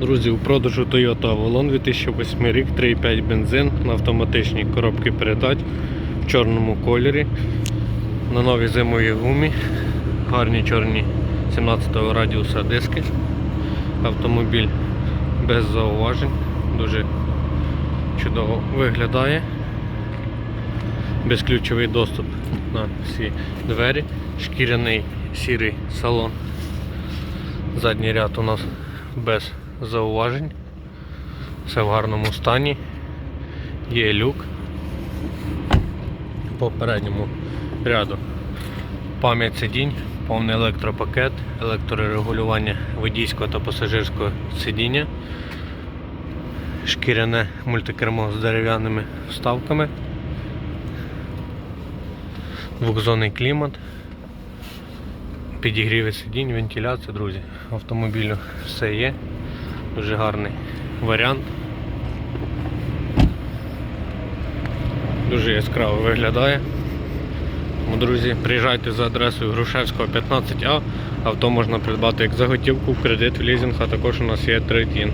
Друзі, у продажу Toyota Avalon 2008 рік, 3,5 бензин на автоматичній коробці передач в чорному кольорі. На новій зимовій гумі. Гарні чорні 17-го радіуса диски. Автомобіль без зауважень. Дуже чудово виглядає. Безключовий доступ на всі двері. Шкіряний сірий салон. Задній ряд у нас без зауважень. Все в гарному стані. Є люк. По передньому ряду пам'ять сидінь, повний електропакет, електрорегулювання водійського та пасажирського сидіння, шкіряне мультикермо з дерев'яними вставками, двохзонний клімат, підігріви сидінь, вентиляція, друзі. Автомобілю все є. Дуже гарний варіант. Дуже яскраво виглядає. Тому, друзі, приїжджайте за адресою Грушевського 15А. Авто можна придбати як заготівку, в кредит, в лізинг, а також у нас є трейдін.